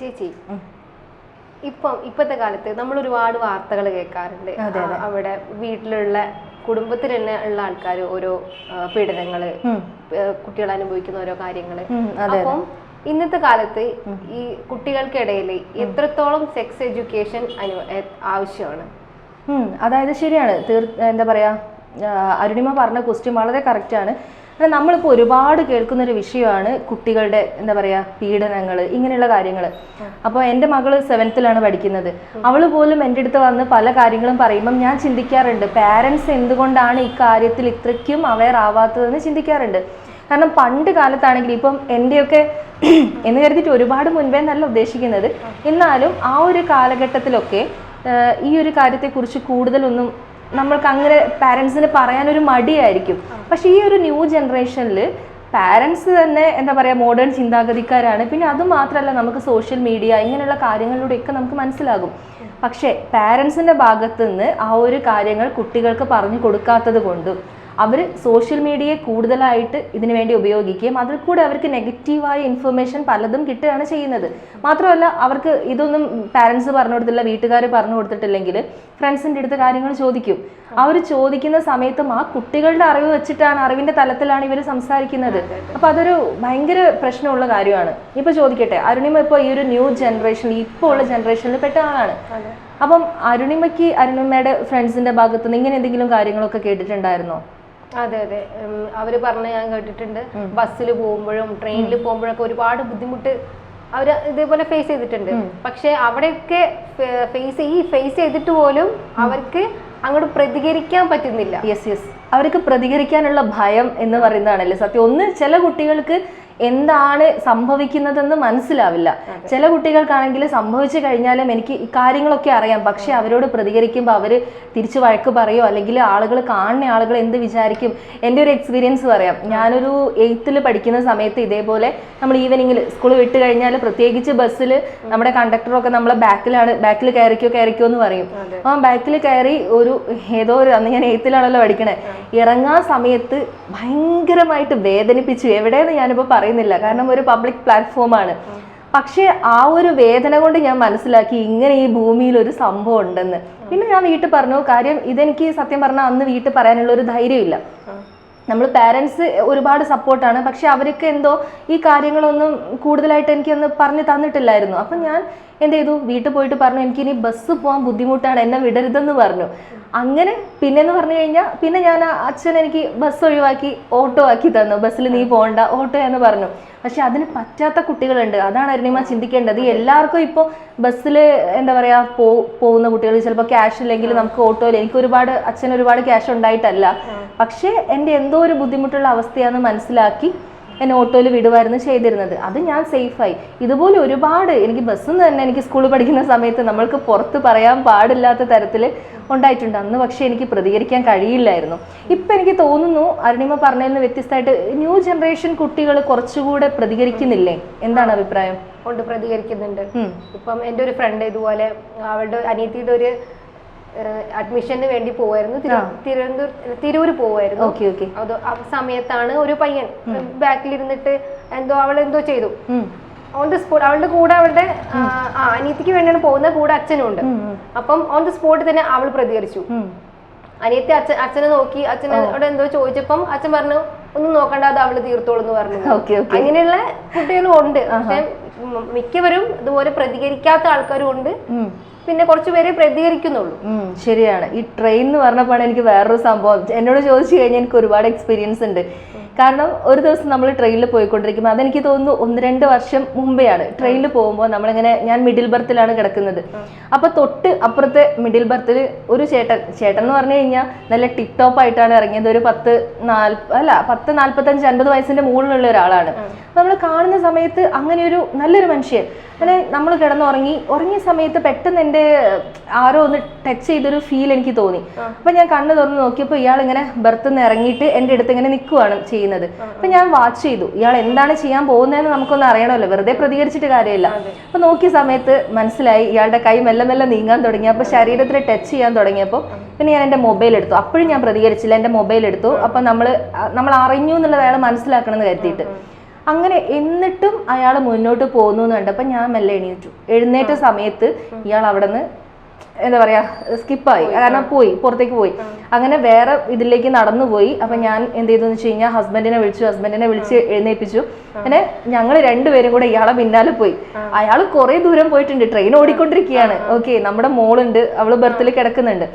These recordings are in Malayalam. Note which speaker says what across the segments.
Speaker 1: ചേച്ചി ഇപ്പം ഇപ്പോഴത്തെ കാലത്ത് നമ്മൾ ഒരുപാട് വാർത്തകൾ കേൾക്കാറുണ്ട്. അവിടെ വീട്ടിലുള്ള കുടുംബത്തിൽ തന്നെ ഉള്ള ആൾക്കാർ ഓരോ
Speaker 2: പീഡനങ്ങൾ
Speaker 1: കുട്ടികൾ അനുഭവിക്കുന്ന ഓരോ
Speaker 2: കാര്യങ്ങൾ.
Speaker 1: അപ്പം ഇന്നത്തെ കാലത്ത് ഈ കുട്ടികൾക്കിടയിൽ എത്രത്തോളം സെക്സ് എഡ്യൂക്കേഷൻ ആവശ്യമാണ്?
Speaker 2: അതായത് ശരിയാണ്. തീർ എന്താ പറയാ അരുണിമ പറഞ്ഞ ക്വസ്റ്റ്യൻ വളരെ കറക്റ്റാണ് കാരണം നമ്മളിപ്പോൾ ഒരുപാട് കേൾക്കുന്ന ഒരു വിഷയമാണ് കുട്ടികളുടെ എന്താ പറയുക പീഡനങ്ങൾ ഇങ്ങനെയുള്ള കാര്യങ്ങൾ അപ്പോൾ എന്റെ മകൾ സെവൻത്തിലാണ് പഠിക്കുന്നത്. അവൾ പോലും എന്റെ അടുത്ത് വന്ന് പല കാര്യങ്ങളും പറയുമ്പം ഞാൻ ചിന്തിക്കാറുണ്ട് പാരൻസ് എന്തുകൊണ്ടാണ് ഈ കാര്യത്തിൽ ഇത്രയ്ക്കും അവെയർ ആവാത്തതെന്ന് ചിന്തിക്കാറുണ്ട്. കാരണം പണ്ട് കാലത്താണെങ്കിൽ ഇപ്പം എന്റെയൊക്കെ എന്ന് കരുതിയിട്ട് ഒരുപാട് മുൻപേ എന്നല്ല ഉദ്ദേശിക്കുന്നത്. എന്നാലും ആ ഒരു കാലഘട്ടത്തിലൊക്കെ ഈ ഒരു കാര്യത്തെക്കുറിച്ച് കൂടുതലൊന്നും നമ്മൾക്ക് അങ്ങനെ പാരൻസിന് പറയാനൊരു മടിയായിരിക്കും. പക്ഷേ ഈ ഒരു ന്യൂ ജനറേഷനിൽ പാരൻസ് തന്നെ എന്താ പറയുക മോഡേൺ ചിന്താഗതിക്കാരാണ്. പിന്നെ അത് മാത്രമല്ല നമുക്ക് സോഷ്യൽ മീഡിയ ഇങ്ങനെയുള്ള കാര്യങ്ങളിലൂടെയൊക്കെ നമുക്ക് മനസ്സിലാകും. പക്ഷേ പാരൻസിന്റെ ഭാഗത്തുനിന്ന് ആ ഒരു കാര്യങ്ങൾ കുട്ടികൾക്ക് പറഞ്ഞു കൊടുക്കാത്തത് കൊണ്ടും അവർ സോഷ്യൽ മീഡിയയെ കൂടുതലായിട്ട് ഇതിനു വേണ്ടി ഉപയോഗിക്കുകയും അതിൽ കൂടെ അവർക്ക് നെഗറ്റീവായ ഇൻഫർമേഷൻ പലതും കിട്ടുകയാണ് ചെയ്യുന്നത്. മാത്രമല്ല അവർക്ക് ഇതൊന്നും പാരൻസ് പറഞ്ഞു കൊടുത്തില്ല വീട്ടുകാർ പറഞ്ഞു കൊടുത്തിട്ടില്ലെങ്കിൽ ഫ്രണ്ട്സിന്റെ അടുത്ത് കാര്യങ്ങൾ ചോദിക്കും. അവർ ചോദിക്കുന്ന സമയത്തും ആ കുട്ടികളുടെ അറിവ് വെച്ചിട്ടാണ് അറിവിന്റെ തലത്തിലാണ് ഇവർ സംസാരിക്കുന്നത്. അപ്പോൾ അതൊരു ഭയങ്കര പ്രശ്നമുള്ള കാര്യമാണ്. ഇപ്പോൾ ചോദിക്കട്ടെ അരുണിമ ഇപ്പോൾ ഈ ഒരു ന്യൂ ജനറേഷൻ ഇപ്പോൾ ഉള്ള ജനറേഷനിൽ പെട്ട ആളാണ്. അപ്പം അരുണിമയ്ക്ക് അരുണിമയുടെ ഫ്രണ്ട്സിന്റെ ഭാഗത്തുനിന്ന് ഇങ്ങനെ എന്തെങ്കിലും കാര്യങ്ങളൊക്കെ കേട്ടിട്ടുണ്ടായിരുന്നോ?
Speaker 1: അതെ അതെ. അവർ പറഞ്ഞ ഞാൻ കേട്ടിട്ടുണ്ട്. ബസ്സിൽ പോകുമ്പോഴും ട്രെയിനിൽ പോകുമ്പോഴൊക്കെ ഒരുപാട് ബുദ്ധിമുട്ട് അവർ ഇതേപോലെ ഫേസ് ചെയ്തിട്ടുണ്ട്. പക്ഷെ അവിടെയൊക്കെ ഫേസ് ഈ ഫേസ് ചെയ്തിട്ട് പോലും അവർക്ക് അങ്ങോട്ട് പ്രതികരിക്കാൻ പറ്റുന്നില്ല.
Speaker 2: യെസ് യെസ് അവർക്ക് പ്രതികരിക്കാനുള്ള ഭയം എന്ന് പറയുന്നതാണല്ലേ സത്യം. ഒന്ന് ചില കുട്ടികൾക്ക് എന്താണ് സംഭവിക്കുന്നതെന്ന് മനസ്സിലാവില്ല. ചില കുട്ടികൾക്കാണെങ്കിൽ സംഭവിച്ചു കഴിഞ്ഞാലും എനിക്ക് ഈ കാര്യങ്ങളൊക്കെ അറിയാം. പക്ഷെ അവരോട് പ്രതികരിക്കുമ്പോൾ അവർ തിരിച്ചു വഴക്ക് പറയോ? അല്ലെങ്കിൽ ആളുകൾ കാണുന്ന ആളുകൾ എന്ത് വിചാരിക്കും? എന്റെ ഒരു എക്സ്പീരിയൻസ് പറയാം. ഞാനൊരു എയ്ത്തിൽ പഠിക്കുന്ന സമയത്ത് ഇതേപോലെ നമ്മൾ ഈവനിങ്ങിൽ സ്കൂൾ വിട്ട് കഴിഞ്ഞാൽ പ്രത്യേകിച്ച് ബസ്സിൽ നമ്മുടെ കണ്ടക്ടറൊക്കെ നമ്മളെ ബാക്കിലാണ് ബാക്കിൽ കയറിക്കോ കയറിക്കോ എന്ന് പറയും. ആ ബാക്കിൽ കയറി ഒരു ഏതോ ഒരു അന്ന് ഞാൻ എയ്ത്തിലാണല്ലോ പഠിക്കണേ. ഇറങ്ങാൻ സമയത്ത് ഭയങ്കരമായിട്ട് വേദനിപ്പിച്ചു. എവിടെയെന്ന് ഞാനിപ്പോൾ പറയുന്നില്ല. കാരണം ഒരു പബ്ലിക് പ്ലാറ്റ്ഫോമാണ് പക്ഷേ ആ ഒരു വേദന കൊണ്ട് ഞാൻ മനസ്സിലാക്കി ഇങ്ങനെ ഈ ഭൂമിയിൽ ഒരു സംഭവം ഉണ്ടെന്ന്. പിന്നെ ഞാൻ വീട്ടിൽ പറഞ്ഞു കാര്യം ഇതെനിക്ക് സത്യം പറഞ്ഞാൽ അന്ന് വീട്ടിൽ പറയാനുള്ള ഒരു ധൈര്യമില്ല നമ്മൾ പാരൻസ് ഒരുപാട് സപ്പോർട്ടാണ് പക്ഷെ അവർക്ക് എന്തോ ഈ കാര്യങ്ങളൊന്നും കൂടുതലായിട്ട് എനിക്കൊന്ന് പറഞ്ഞു തന്നിട്ടില്ലായിരുന്നു. അപ്പം ഞാൻ എന്ത് ചെയ്തു? വീട്ടിൽ പോയിട്ട് പറഞ്ഞു എനിക്ക് ഇനി ബസ് പോകാൻ ബുദ്ധിമുട്ടാണ് എന്നെ വിടരുതെന്ന് പറഞ്ഞു. അങ്ങനെ പിന്നെന്ന് പറഞ്ഞു കഴിഞ്ഞാൽ പിന്നെ ഞാൻ അച്ഛൻ എനിക്ക് ബസ് ഒഴിവാക്കി ഓട്ടോ ആക്കി തന്നു. ബസ്സിൽ നീ പോകണ്ട ഓട്ടോ എന്ന് പറഞ്ഞു. പക്ഷെ അതിന് പറ്റാത്ത കുട്ടികളുണ്ട്. അതാണ് അരുണിമ ചിന്തിക്കേണ്ടത്. എല്ലാവർക്കും ഇപ്പോൾ ബസ്സിൽ എന്താ പറയുക പോ പോകുന്ന കുട്ടികൾ. ചിലപ്പോൾ ക്യാഷ് ഇല്ലെങ്കിൽ നമുക്ക് ഓട്ടോയിൽ എനിക്ക് ഒരുപാട് അച്ഛൻ ഒരുപാട് ക്യാഷ് ഉണ്ടായിട്ടല്ല. പക്ഷേ എന്റെ എന്തോ ഒരു ബുദ്ധിമുട്ടുള്ള അവസ്ഥയാണെന്ന് മനസ്സിലാക്കി എന്നെ ഓട്ടോയിൽ വിടുമായിരുന്നു ചെയ്തിരുന്നത്. അത് ഞാൻ സേഫായി ഇതുപോലെ ഒരുപാട് എനിക്ക് ബസ്സിൽ നിന്ന് തന്നെ എനിക്ക് സ്കൂളിൽ പഠിക്കുന്ന സമയത്ത് നമ്മൾക്ക് പുറത്ത് പറയാൻ പാടില്ലാത്ത തരത്തിൽ ഉണ്ടായിട്ടുണ്ട്. അന്ന് പക്ഷേ എനിക്ക് പ്രതികരിക്കാൻ കഴിയില്ലായിരുന്നു. ഇപ്പം എനിക്ക് തോന്നുന്നു അരുണിമ പറഞ്ഞതിൽ നിന്ന് വ്യത്യസ്തമായിട്ട് ന്യൂ ജനറേഷൻ കുട്ടികൾ കുറച്ചുകൂടെ പ്രതികരിക്കുന്നില്ലേ? എന്താണ് അഭിപ്രായം?
Speaker 1: കൊണ്ട് പ്രതികരിക്കുന്നുണ്ട്. ഇപ്പം എന്റെ ഒരു ഫ്രണ്ട് ഇതുപോലെ അവളുടെ അനിയത്തിയുടെ ഒരു അഡ്മിഷന് വേണ്ടി പോവായിരുന്നു. തിരു- തിരുവനന്തപുരം തിരൂര് പോവായിരുന്നു.
Speaker 2: Okay okay.
Speaker 1: അത് ആ സമയത്താണ് ഒരു പയ്യൻ ബാക്കിലിരുന്നിട്ട് എന്തോ അവൾ എന്തോ ചെയ്തു ഓൺ ദി സ്പോട്ട് അവളുടെ കൂടെ അവളുടെ അനിയത്തിക്ക് വേണ്ടിയാണ് പോകുന്ന കൂടെ അച്ഛനും ഉണ്ട്. അപ്പം ഓൺ ദി സ്പോട്ടിൽ തന്നെ അവൾ പ്രതികരിച്ചു. അനിയത്തി അച്ഛൻ അച്ഛനെ നോക്കി. അച്ഛനോട് എന്തോ ചോദിച്ചപ്പം അച്ഛൻ പറഞ്ഞു ഒന്നും നോക്കണ്ട അത് അവൾ തീർത്തോളൂ എന്ന് പറഞ്ഞു അങ്ങനെയുള്ള കുട്ടികളും ഉണ്ട്. പക്ഷെ മിക്കവരും ഇതുപോലെ പ്രതികരിക്കാത്ത ആൾക്കാരും ഉണ്ട്. പിന്നെ കുറച്ച് പേരെ പ്രതികരിക്കുന്നുള്ളൂ.
Speaker 2: ശരിയാണ്. ഈ ട്രെയിൻ എന്ന് പറഞ്ഞപ്പോഴാണ് എനിക്ക് വേറൊരു സംഭവം. എന്നോട് ചോദിച്ചു കഴിഞ്ഞാൽ എനിക്ക് ഒരുപാട് എക്സ്പീരിയൻസ് ഉണ്ട്. കാരണം ഒരു ദിവസം നമ്മൾ ട്രെയിനിൽ പോയിക്കൊണ്ടിരിക്കുമ്പോൾ അതെനിക്ക് തോന്നുന്നു ഒന്ന് രണ്ട് വർഷം മുമ്പെയാണ്. ട്രെയിനിൽ പോകുമ്പോൾ നമ്മളിങ്ങനെ ഞാൻ മിഡിൽ ബർത്തിലാണ് കിടക്കുന്നത്. അപ്പോൾ തൊട്ട് അപ്പുറത്തെ മിഡിൽ ബർത്തിൽ ഒരു ചേട്ടൻ ചേട്ടൻ എന്ന് പറഞ്ഞു കഴിഞ്ഞാൽ നല്ല ടിപ് ടോപ്പ് ആയിട്ടാണ് ഇറങ്ങിയത്. ഒരു പത്ത് നാൽപ്പ അല്ല പത്ത് നാൽപ്പത്തഞ്ച് അൻപത് വയസ്സിന്റെ മുകളിലുള്ള ഒരാളാണ്. നമ്മൾ കാണുന്ന സമയത്ത് അങ്ങനെ ഒരു നല്ലൊരു മനുഷ്യൻ. അങ്ങനെ നമ്മൾ കിടന്നുറങ്ങി. ഉറങ്ങിയ സമയത്ത് പെട്ടെന്ന് എന്റെ ആരോ ഒന്ന് ടച്ച് ചെയ്തൊരു ഫീൽ എനിക്ക് തോന്നി. അപ്പൊ ഞാൻ കണ്ണു തുറന്ന് നോക്കിയപ്പോൾ ഇയാൾ ഇങ്ങനെ ബർത്ത് നിന്ന് ഇറങ്ങിയിട്ട് എന്റെ അടുത്ത് ഇങ്ങനെ നിൽക്കുവാണ് ചെയ്യുന്നത് അപ്പൊ ഞാൻ വാച്ച് ചെയ്തു. ഇയാൾ എന്താണ് ചെയ്യാൻ പോകുന്നതെന്ന് നമുക്കൊന്ന് അറിയണമല്ലോ. വെറുതെ പ്രതികരിച്ചിട്ട് കാര്യമില്ല. അപ്പൊ നോക്കിയ സമയത്ത് മനസ്സിലായി ഇയാളുടെ കൈ മെല്ലെ മെല്ലെ നീങ്ങാൻ തുടങ്ങി. അപ്പൊ ശരീരത്തിൽ ടച്ച് ചെയ്യാൻ തുടങ്ങിയപ്പോൾ പിന്നെ ഞാൻ എന്റെ മൊബൈൽ എടുത്തു. അപ്പോഴും ഞാൻ പ്രതികരിച്ചില്ല. എന്റെ മൊബൈൽ എടുത്തു. അപ്പൊ നമ്മൾ നമ്മൾ അറിഞ്ഞു എന്നുള്ളത് അയാൾ മനസ്സിലാക്കണം എന്ന് കരുതിയിട്ട് അങ്ങനെ എന്നിട്ടും അയാൾ മുന്നോട്ട് പോകുന്നു എന്ന് കണ്ടപ്പോൾ ഞാൻ മെല്ലെ എണീറ്റു. എഴുന്നേറ്റ സമയത്ത് ഇയാൾ അവിടെ നിന്ന് എന്താ പറയാ സ്കിപ്പായി. കാരണം പോയി പുറത്തേക്ക് പോയി. അങ്ങനെ വേറെ ഇതിലേക്ക് നടന്നു പോയി അപ്പൊ ഞാൻ എന്ത് ചെയ്തു വെച്ച് കഴിഞ്ഞാൽ ഹസ്ബൻഡിനെ വിളിച്ചു ഹസ്ബൻഡിനെ വിളിച്ച് എഴുന്നേൽപ്പിച്ചു. അങ്ങനെ ഞങ്ങൾ രണ്ടുപേരും കൂടെ ഇയാളെ പിന്നാലെ പോയി. അയാൾ കുറെ ദൂരം പോയിട്ടുണ്ട് ട്രെയിൻ ഓടിക്കൊണ്ടിരിക്കുകയാണ്. ഓക്കെ നമ്മുടെ മോളുണ്ട് അവൾ ബർത്തിൽ കിടക്കുന്നുണ്ട്.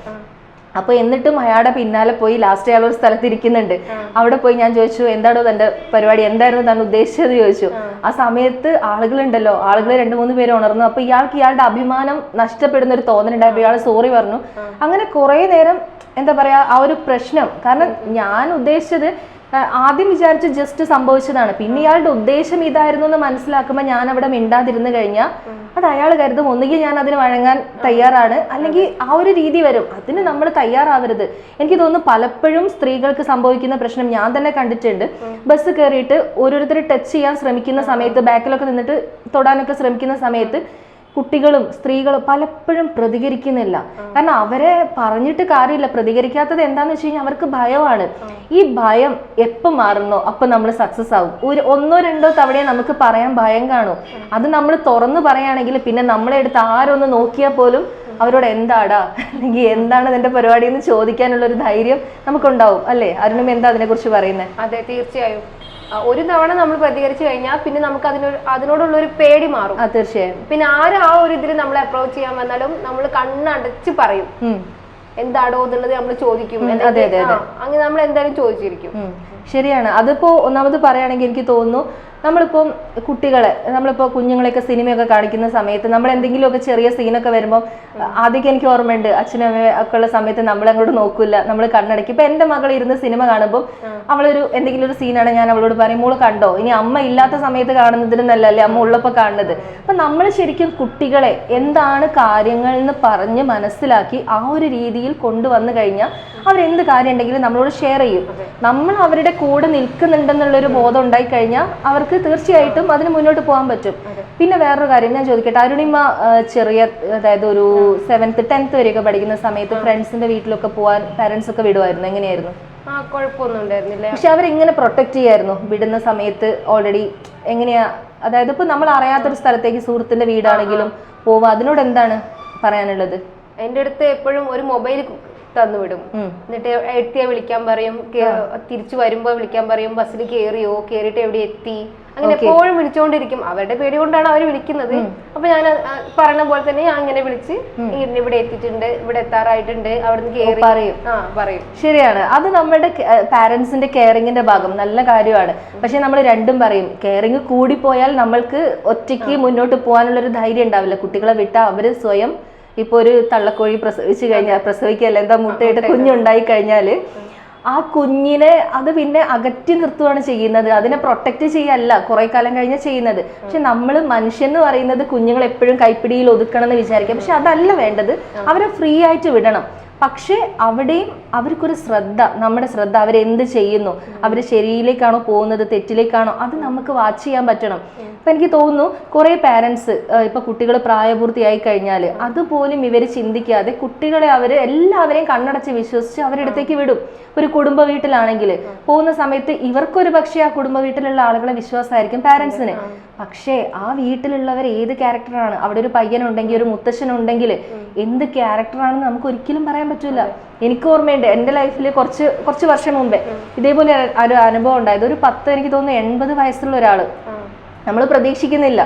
Speaker 2: അപ്പൊ എന്നിട്ടും അയാളുടെ പിന്നാലെ പോയി ലാസ്റ്റ് അയാൾ ഒരു സ്ഥലത്ത് ഇരിക്കുന്നുണ്ട്. അവിടെ പോയി ഞാൻ ചോദിച്ചു എന്താണോ തന്റെ പരിപാടി? എന്തായിരുന്നു താൻ ഉദ്ദേശിച്ചത്? ചോദിച്ചു. ആ. സമയത്ത് ആളുകളുണ്ടല്ലോ ആളുകൾ രണ്ടു മൂന്ന് പേര് ഉണർന്നു. അപ്പൊ ഇയാൾക്ക് ഇയാളുടെ അഭിമാനം നഷ്ടപ്പെടുന്ന ഒരു തോന്നലുണ്ടായപ്പോ ഇയാൾ സോറി പറഞ്ഞു. അങ്ങനെ കുറെ നേരം എന്താ പറയാ ആ ഒരു പ്രശ്നം. കാരണം ഞാൻ ഉദ്ദേശിച്ചത് ആദ്യം വിചാരിച്ച് ജസ്റ്റ് സംഭവിച്ചതാണ്. പിന്നെ ഇയാളുടെ ഉദ്ദേശം ഇതായിരുന്നു എന്ന് മനസ്സിലാക്കുമ്പോൾ ഞാൻ അവിടെ മിണ്ടാതിരുന്നു കഴിഞ്ഞാൽ അത് അയാൾ കരുതും. ഒന്നുകിൽ ഞാൻ അതിന് വഴങ്ങാൻ തയ്യാറാണ്. അല്ലെങ്കിൽ ആ ഒരു രീതി വരും. അതിന് നമ്മൾ തയ്യാറാവരുത്. എനിക്ക് തോന്നുന്നു പലപ്പോഴും സ്ത്രീകൾക്ക് സംഭവിക്കുന്ന പ്രശ്നം ഞാൻ തന്നെ കണ്ടിട്ടുണ്ട്. ബസ് കയറിയിട്ട് ഓരോരുത്തർ ടച്ച് ചെയ്യാൻ ശ്രമിക്കുന്ന സമയത്ത് ബാക്കിലൊക്കെ നിന്നിട്ട് തൊടാനൊക്കെ ശ്രമിക്കുന്ന സമയത്ത് കുട്ടികളും സ്ത്രീകളും പലപ്പോഴും പ്രതികരിക്കുന്നില്ല. കാരണം അവരെ പറഞ്ഞിട്ട് കാര്യമില്ല. പ്രതികരിക്കാത്തത് എന്താന്ന് വെച്ച് കഴിഞ്ഞാൽ അവർക്ക് ഭയമാണ്. ഈ ഭയം എപ്പോൾ മാറുന്നോ അപ്പൊ നമ്മൾ സക്സസ് ആവും. ഒരു ഒന്നോ രണ്ടോ തവണയെ നമുക്ക് പറയാൻ ഭയം കാണും. അത് നമ്മൾ തുറന്നു പറയുകയാണെങ്കിൽ പിന്നെ നമ്മളെ അടുത്ത് ആരൊന്ന് നോക്കിയാൽ പോലും അവരോട് എന്താടാ? അല്ലെങ്കിൽ എന്താണ് നിന്റെ പരിപാടി എന്ന് ചോദിക്കാനുള്ള ഒരു ധൈര്യം നമുക്കുണ്ടാവും. അല്ലേ? അരുണും എന്താ അതിനെ കുറിച്ച് പറയുന്നത്
Speaker 1: അതെ തീർച്ചയായും. ഒരു തവണ നമ്മൾ പ്രതികരിച്ചു കഴിഞ്ഞാൽ പിന്നെ നമുക്ക് അതിനൊരു അതിനോടുള്ള ഒരു പേടി മാറും.
Speaker 2: തീർച്ചയായും.
Speaker 1: പിന്നെ ആരും ആ ഒരു ഇതിൽ നമ്മൾ അപ്രോച്ച് ചെയ്യാൻ വന്നാലും നമ്മൾ കണ്ണടച്ച് പറയും.
Speaker 2: എന്താണോ
Speaker 1: എന്താടോ എന്നുള്ളത് നമ്മൾ ചോദിക്കും. അങ്ങനെ നമ്മൾ എന്തായാലും ചോദിച്ചിരിക്കും.
Speaker 2: ശരിയാണ്. അതിപ്പോ ഒന്നാമത് പറയുകയാണെങ്കിൽ എനിക്ക് തോന്നുന്നു നമ്മളിപ്പം കുട്ടികളെ നമ്മളിപ്പോൾ കുഞ്ഞുങ്ങളെയൊക്കെ സിനിമയൊക്കെ കാണിക്കുന്ന സമയത്ത് നമ്മൾ എന്തെങ്കിലുമൊക്കെ ചെറിയ സീനൊക്കെ വരുമ്പോൾ ആദ്യമൊക്കെ എനിക്ക് ഓർമ്മയുണ്ട് അച്ഛനും അമ്മയും ഒക്കെ ഉള്ള സമയത്ത് നമ്മൾ അങ്ങോട്ട് നോക്കില്ല നമ്മൾ കണ്ണടക്കി. ഇപ്പൊ എന്റെ മകൾ ഇരുന്ന് സിനിമ കാണുമ്പോൾ അവളൊരു എന്തെങ്കിലും ഒരു സീനാണ് ഞാൻ അവളോട് പറയും മോൾ കണ്ടോ? ഇനി അമ്മ ഇല്ലാത്ത സമയത്ത് കാണുന്നതിന് നല്ലല്ലേ അമ്മ ഉള്ളപ്പോൾ കാണുന്നത്. അപ്പൊ നമ്മൾ ശരിക്കും കുട്ടികളെ എന്താണ് കാര്യങ്ങൾ എന്ന് പറഞ്ഞ് മനസ്സിലാക്കി ആ ഒരു രീതിയിൽ കൊണ്ടുവന്നു കഴിഞ്ഞാൽ അവരെന്ത് കാര്യം ഉണ്ടെങ്കിലും നമ്മളോട് ഷെയർ ചെയ്യും. നമ്മൾ അവരുടെ കൂടെ നിൽക്കുന്നുണ്ടെന്നുള്ളൊരു ബോധം ഉണ്ടായി കഴിഞ്ഞാൽ അവർക്ക് തീർച്ചയായിട്ടും അതിന് മുന്നോട്ട് പോകാൻ പറ്റും. പിന്നെ വേറൊരു കാര്യം ഞാൻ ചോദിക്കട്ടെ. അരുണിമ ചെറിയ അതായത് ഒരു സെവൻത്ത് ടെൻത്ത് വരെയൊക്കെ പഠിക്കുന്ന സമയത്ത് ഫ്രണ്ട്സിന്റെ വീട്ടിലൊക്കെ പോകാൻ പാരന്റ്സ് ഒക്കെ വിടുമായിരുന്നു എങ്ങനെയായിരുന്നു? പക്ഷെ അവരെങ്ങനെ പ്രൊട്ടക്ട് ചെയ്യായിരുന്നു? വിടുന്ന സമയത്ത് ഓൾറെഡി എങ്ങനെയാ? അതായത് ഇപ്പൊ നമ്മൾ അറിയാത്തൊരു സ്ഥലത്തേക്ക് സുഹൃത്തിന്റെ വീടാണെങ്കിലും പോവാ. അതിനോട് എന്താണ് പറയാനുള്ളത്?
Speaker 1: എന്റെ അടുത്ത് എപ്പോഴും ഒരു മൊബൈൽ തന്നു വിടും എന്നിട്ട് എത്തിയാ വിളിക്കാൻ പറയും തിരിച്ചു വരുമ്പോ വിളിക്കാൻ പറയും ബസ്സിൽ കേറിയോ കേറിയിട്ട് എവിടെ എത്തി? അങ്ങനെ എപ്പോഴും വിളിച്ചുകൊണ്ടിരിക്കും അവരുടെ പേടി കൊണ്ടാണ് അവർ വിളിക്കുന്നത്. അപ്പൊ ഞാൻ പറഞ്ഞ പറയുന്ന പോലെ തന്നെ ഞാൻ അങ്ങനെ വിളിച്ച് "ഇങ്ങനെ ഇവിടെ എത്തിയിട്ടുണ്ട് ഇവിടെ എത്താറായിട്ടുണ്ട് അവിടുന്ന് കേറി.
Speaker 2: പറയും.
Speaker 1: ആ പറയും.
Speaker 2: ശരിയാണ്. അത് നമ്മുടെ പാരന്റ്സിന്റെ കെയറിങ്ങിന്റെ ഭാഗം. നല്ല കാര്യമാണ്. പക്ഷെ നമ്മൾ രണ്ടും പറയും കെയറിങ് പോയാൽ നമ്മൾക്ക് ഒറ്റയ്ക്ക് മുന്നോട്ട് പോകാനുള്ള ഒരു ധൈര്യം ഉണ്ടാവില്ല. കുട്ടികളെ വിട്ടാൽ അവർ സ്വയം ഇപ്പൊ ഒരു തള്ളക്കോഴി പ്രസവിച്ചു കഴിഞ്ഞാൽ പ്രസവിക്കല്ല എന്താ മുട്ടയിട്ട് കുഞ്ഞുണ്ടായി കഴിഞ്ഞാൽ ആ കുഞ്ഞിനെ അത് പിന്നെ അകറ്റി നിർത്തുകയാണ് ചെയ്യുന്നത്. അതിനെ പ്രൊട്ടക്റ്റ് ചെയ്യല്ല കുറെ കാലം കഴിഞ്ഞാൽ ചെയ്യുന്നത്. പക്ഷെ നമ്മൾ മനുഷ്യൻ എന്ന് പറയുന്നത് കുഞ്ഞുങ്ങൾ എപ്പോഴും കൈപ്പിടിയിൽ ഒതുക്കണം എന്ന് വിചാരിക്കാം. പക്ഷെ അതല്ല വേണ്ടത്. അവരെ ഫ്രീ ആയിട്ട് വിടണം. പക്ഷേ അവിടെയും അവർക്കൊരു ശ്രദ്ധ നമ്മുടെ ശ്രദ്ധ അവരെന്ത് ചെയ്യുന്നു? അവർ ശരിയിലേക്കാണോ പോകുന്നത്? തെറ്റിലേക്കാണോ? അത് നമുക്ക് വാച്ച് ചെയ്യാൻ പറ്റണം. അപ്പം എനിക്ക് തോന്നുന്നു കുറേ പാരൻസ് ഇപ്പം കുട്ടികൾ പ്രായപൂർത്തിയായി കഴിഞ്ഞാൽ അതുപോലും ഇവർ ചിന്തിക്കാതെ കുട്ടികളെ അവർ എല്ലാവരെയും കണ്ണടച്ച് വിശ്വസിച്ച് അവരുടെ അടുത്തേക്ക് വിടും. ഒരു കുടുംബ വീട്ടിലാണെങ്കിൽ പോകുന്ന സമയത്ത് ഇവർക്കൊരു പക്ഷേ ആ കുടുംബ വീട്ടിലുള്ള ആളുകളെ വിശ്വാസമായിരിക്കും പാരൻസിന് പക്ഷേ ആ വീട്ടിലുള്ളവർ ഏത് ക്യാരക്ടറാണ് അവിടെ ഒരു പയ്യനുണ്ടെങ്കിൽ ഒരു മുത്തശ്ശനുണ്ടെങ്കിൽ എന്ത് ക്യാരക്ടറാണെന്ന് നമുക്ക് ഒരിക്കലും പറയാൻ പറ്റൂല. എനിക്ക് ഓർമ്മയുണ്ട് എന്റെ ലൈഫിൽ കുറച്ച് കുറച്ച് വർഷം മുമ്പേ ഇതേപോലെ ഒരു അനുഭവം ഉണ്ടായത്. ഒരു പത്ത് എനിക്ക് തോന്നുന്നു എൺപത് വയസ്സുള്ള ഒരാൾ. നമ്മൾ പ്രതീക്ഷിക്കുന്നില്ല.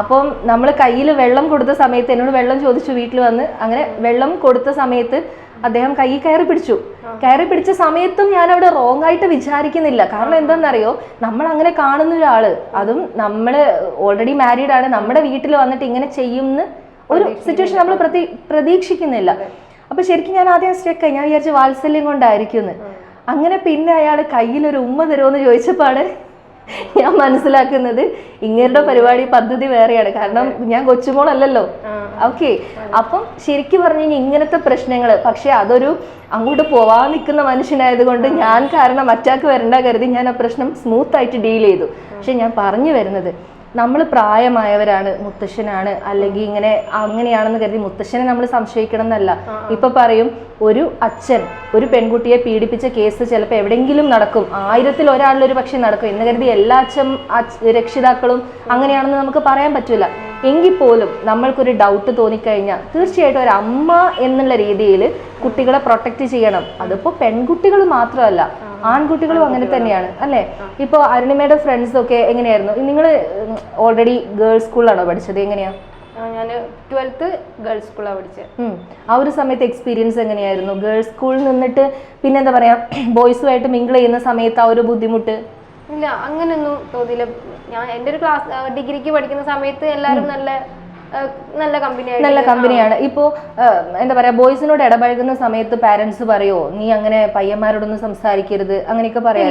Speaker 2: അപ്പം നമ്മൾ കയ്യിൽ വെള്ളം കൊടുത്ത സമയത്ത് എന്നോട് വെള്ളം ചോദിച്ചു വീട്ടിൽ വന്ന് അങ്ങനെ വെള്ളം കൊടുത്ത സമയത്ത് അദ്ദേഹം കൈ കയറി പിടിച്ചു. കയറി പിടിച്ച സമയത്തും ഞാൻ അവിടെ റോങ് ആയിട്ട് വിചാരിക്കുന്നില്ല. കാരണം എന്താണെന്നറിയോ? നമ്മൾ അങ്ങനെ കാണുന്ന ഒരാൾ. അതും നമ്മൾ ഓൾറെഡി മാരീഡ് ആണ്. നമ്മുടെ വീട്ടിൽ വന്നിട്ട് ഇങ്ങനെ ചെയ്യുമെന്ന് ഒരു സിറ്റുവേഷൻ നമ്മൾ പ്രതി പ്രതീക്ഷിക്കുന്നില്ല. അപ്പൊ ശരിക്കും ഞാൻ ആദ്യം സ്റ്റെക്കായി ഞാൻ വിചാരിച്ചു വാത്സല്യം കൊണ്ടായിരിക്കും എന്ന് അങ്ങനെ പിന്നെ അയാൾ കയ്യിൽ ഒരു ഉമ്മ തരുമെന്ന് ചോദിച്ചപ്പോഴാണ് ഞാൻ മനസ്സിലാക്കുന്നത് ഇങ്ങനെ പരിപാടി പദ്ധതി വേറെയാണ്. കാരണം ഞാൻ കൊച്ചുമോളല്ലല്ലോ. ഓക്കെ അപ്പം ശരിക്കും പറഞ്ഞു കഴിഞ്ഞാൽ ഇങ്ങനത്തെ പ്രശ്നങ്ങൾ പക്ഷെ അതൊരു അങ്ങോട്ട് പോവാൻ നിൽക്കുന്ന മനുഷ്യനായതുകൊണ്ട് ഞാൻ കാരണം അറ്റാക്ക് വരണ്ട കരുതി ഞാൻ ആ പ്രശ്നം സ്മൂത്ത് ആയിട്ട് ഡീൽ ചെയ്തു. പക്ഷെ ഞാൻ പറഞ്ഞു വരുന്നത് നമ്മൾ പ്രായമായവരാണ് മുത്തശ്ശനാണ് അല്ലെങ്കിൽ ഇങ്ങനെ അങ്ങനെയാണെന്ന് കരുതി മുത്തശ്ശനെ നമ്മൾ സംശയിക്കണം എന്നല്ല ഇപ്പൊ പറയും ഒരു അച്ഛൻ ഒരു പെൺകുട്ടിയെ പീഡിപ്പിച്ച കേസ് ചിലപ്പോൾ എവിടെയെങ്കിലും നടക്കും. ആയിരത്തിൽ ഒരാളിൽ ഒരു പക്ഷേ നടക്കും. എന്ന് കരുതി എല്ലാ അച്ഛൻ അച്ഛ- രക്ഷിതാക്കളും അങ്ങനെയാണെന്ന് നമുക്ക് പറയാൻ പറ്റില്ല എങ്കിൽ പോലും നമ്മൾക്കൊരു ഡൗട്ട് തോന്നിക്കഴിഞ്ഞാൽ തീർച്ചയായിട്ടും ഒരു അമ്മ എന്നുള്ള രീതിയിൽ കുട്ടികളെ പ്രൊട്ടക്റ്റ് ചെയ്യണം. അതിപ്പോൾ പെൺകുട്ടികൾ മാത്രമല്ല. ആൺകുട്ടികളും അങ്ങനെ തന്നെയാണ് അല്ലേ? ഇപ്പോൾ അരുണിമയുടെ ഫ്രണ്ട്സ് ഒക്കെ എങ്ങനെയായിരുന്നു? നിങ്ങൾ ഓൾറെഡി ഗേൾസ് സ്കൂളിലാണോ പഠിച്ചത്? എങ്ങനെയാ?
Speaker 1: ഞാൻ ട്വൽത്ത് ഗേൾസ് സ്കൂളാണ് പഠിച്ചത്
Speaker 2: ആ ഒരു സമയത്ത് എക്സ്പീരിയൻസ് എങ്ങനെയായിരുന്നു? ഗേൾസ് സ്കൂളിൽ നിന്നിട്ട് പിന്നെ എന്താ പറയാ ബോയ്സുമായിട്ട് മിങ്കിൾ ചെയ്യുന്ന സമയത്ത് ആ ഒരു ബുദ്ധിമുട്ട്?
Speaker 1: ഇല്ല അങ്ങനെയൊന്നും തോന്നിയില്ല ഞാൻ എന്റെ ഒരു ക്ലാസ് ഡിഗ്രിക്ക് പഠിക്കുന്ന സമയത്ത് എല്ലാവരും നല്ല നല്ല കമ്പനിയാണ്
Speaker 2: നല്ല കമ്പനിയാണ് ഇപ്പോ എന്താ പറയാ ബോയ്സിനോട് ഇടപഴകുന്ന സമയത്ത് പാരന്റ്സ് പറയോ നീ അങ്ങനെ പയ്യന്മാരോടൊന്നും സംസാരിക്കരുത് അങ്ങനെയൊക്കെ പറയാ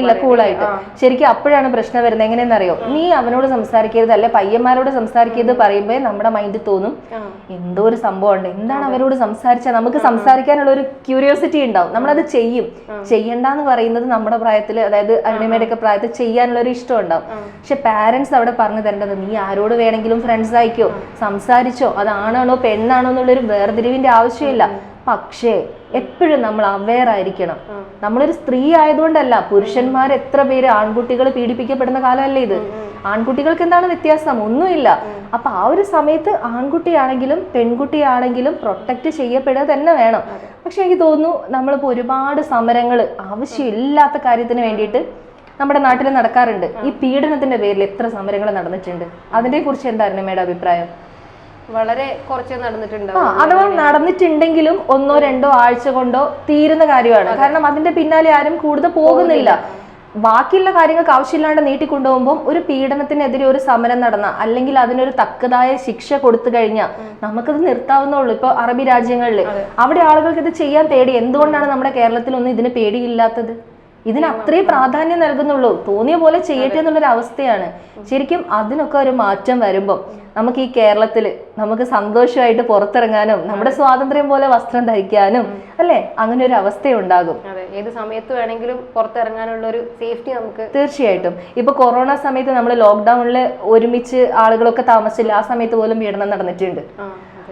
Speaker 1: ഇല്ല
Speaker 2: കൂളായിട്ട് ശരിക്കും അപ്പോഴാണ് പ്രശ്നം വരുന്നത്. എങ്ങനെയെന്നറിയോ നീ അവനോട് സംസാരിക്കരുത് അല്ലെ പയ്യന്മാരോട് സംസാരിക്കരുത് പറയുമ്പോ നമ്മുടെ മൈൻഡിൽ തോന്നും. എന്തോ ഒരു സംഭവം ഉണ്ട്. എന്താണ് അവരോട് സംസാരിച്ചാൽ നമുക്ക് സംസാരിക്കാനുള്ള ഒരു ക്യൂരിയോസിറ്റി ഉണ്ടാവും. നമ്മളത് ചെയ്യും. ചെയ്യണ്ടെന്ന് പറയുന്നത് നമ്മുടെ പ്രായത്തിൽ അതായത് അരുണിമയുടെ ഒക്കെ പ്രായത്തിൽ ചെയ്യാനുള്ള ഒരു ഇഷ്ടം ഉണ്ടാവും. പക്ഷെ പാരന്റ്സ് അവിടെ പറഞ്ഞു തരേണ്ടത് നീ ആരോട് വേണമെങ്കിലും ഫ്രണ്ട്സ് ആയിക്കോ? സംസാരിച്ചോ? അതാണാണോ പെണ്ണാണോ എന്നുള്ളൊരു വേർതിരിവിന്റെ ആവശ്യമില്ല. പക്ഷേ എപ്പോഴും നമ്മൾ അവെയർ ആയിരിക്കണം. നമ്മളൊരു സ്ത്രീ ആയതുകൊണ്ടല്ല പുരുഷന്മാർ എത്ര പേര് ആൺകുട്ടികൾ പീഡിപ്പിക്കപ്പെടുന്ന കാലമല്ലേ ഇത്? ആൺകുട്ടികൾക്ക് എന്താണ് വ്യത്യാസം? ഒന്നുമില്ല. അപ്പൊ ആ ഒരു സമയത്ത് ആൺകുട്ടിയാണെങ്കിലും പെൺകുട്ടിയാണെങ്കിലും പ്രൊട്ടക്റ്റ് ചെയ്യപ്പെടുക തന്നെ വേണം. പക്ഷെ എനിക്ക് തോന്നുന്നു നമ്മളിപ്പോൾ ഒരുപാട് സമരങ്ങൾ ആവശ്യമില്ലാത്ത കാര്യത്തിന് വേണ്ടിയിട്ട് നമ്മുടെ നാട്ടിൽ നടക്കാറുണ്ട്. ഈ പീഡനത്തിന്റെ പേരിൽ എത്ര സമരങ്ങൾ നടന്നിട്ടുണ്ട്? അതിനെ കുറിച്ച് എന്തായിരുന്നു മേഡം അഭിപ്രായം?
Speaker 1: വളരെ കുറച്ച്
Speaker 2: നടന്നിട്ടുണ്ട്.
Speaker 1: നടന്നിട്ടുണ്ടാവും
Speaker 2: അഥവാ നടന്നിട്ടുണ്ടെങ്കിലും ഒന്നോ രണ്ടോ ആഴ്ച കൊണ്ടോ തീരുന്ന കാര്യമാണ്. കാരണം അതിന്റെ പിന്നാലെ ആരും കൂടുതൽ പോകുന്നില്ല. ബാക്കിയുള്ള കാര്യങ്ങൾക്ക് ആവശ്യമില്ലാണ്ട് നീട്ടിക്കൊണ്ടുപോകുമ്പോൾ ഒരു പീഡനത്തിനെതിരെ ഒരു സമരം നടന്ന അല്ലെങ്കിൽ അതിനൊരു തക്കതായ ശിക്ഷ കൊടുത്തു കഴിഞ്ഞാൽ നമുക്കത് നിർത്താവുന്നുള്ളൂ ഇപ്പൊ അറബി രാജ്യങ്ങളിൽ. അവിടെ ആളുകൾക്ക് ഇത് ചെയ്യാൻ പേടി. എന്തുകൊണ്ടാണ് നമ്മുടെ കേരളത്തിൽ ഒന്നും ഇതിന് പേടിയില്ലാത്തത്? ഇതിന് അത്രയും പ്രാധാന്യം നൽകുന്നുള്ളൂ. തോന്നിയ പോലെ ചെയ്യട്ടെ എന്നുള്ളൊരു അവസ്ഥയാണ്. ശരിക്കും അതിനൊക്കെ ഒരു മാറ്റം വരുമ്പം നമുക്ക് ഈ കേരളത്തിൽ നമുക്ക് സന്തോഷമായിട്ട് പുറത്തിറങ്ങാനും നമ്മുടെ സ്വാതന്ത്ര്യം പോലെ വസ്ത്രം ധരിക്കാനും അല്ലെ? അങ്ങനെ ഒരു അവസ്ഥ
Speaker 1: ഉണ്ടാകും ഏത് സമയത്ത് വേണമെങ്കിലും പുറത്തിറങ്ങാനുള്ള ഒരു സേഫ്റ്റി നമുക്ക്
Speaker 2: തീർച്ചയായിട്ടും. ഇപ്പൊ കൊറോണ സമയത്ത് നമ്മൾ ലോക്ക്ഡൌണിൽ ഒരുമിച്ച് ആളുകളൊക്കെ താമസിച്ചില്ല. ആ സമയത്ത് പോലും പീഡനം നടന്നിട്ടുണ്ട്.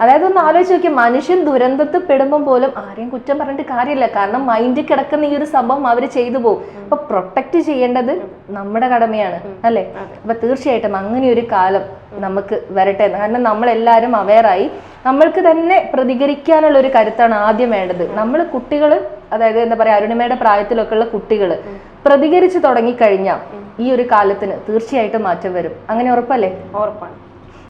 Speaker 2: അതായത് ഒന്ന് ആലോചിച്ച് നോക്കി മനുഷ്യൻ ദുരന്തത്തിൽ പെടുമ്പോൾ പോലും ആരെയും കുറ്റം പറഞ്ഞിട്ട് കാര്യമില്ല. കാരണം മൈൻഡിൽ കിടക്കുന്ന ഈ ഒരു സംഭവം അവർ ചെയ്തു പോകും. അപ്പൊ പ്രൊട്ടക്ട് ചെയ്യേണ്ടത് നമ്മുടെ കടമയാണ് അല്ലെ? അപ്പൊ തീർച്ചയായിട്ടും അങ്ങനെ ഒരു കാലം നമുക്ക് വരട്ടെ. കാരണം നമ്മളെല്ലാവരും അവെയറായി നമ്മൾക്ക് തന്നെ പ്രതികരിക്കാനുള്ള ഒരു കരുത്താണ് ആദ്യം വേണ്ടത്. നമ്മൾ കുട്ടികൾ അതായത് എന്താ പറയാ അരുണിമയുടെ പ്രായത്തിലൊക്കെ ഉള്ള കുട്ടികൾ പ്രതികരിച്ചു തുടങ്ങിക്കഴിഞ്ഞാൽ ഈ ഒരു കാലത്തിന് തീർച്ചയായിട്ടും മാറ്റം വരും. അങ്ങനെ ഉറപ്പല്ലേ?
Speaker 1: ഉറപ്പാണ്.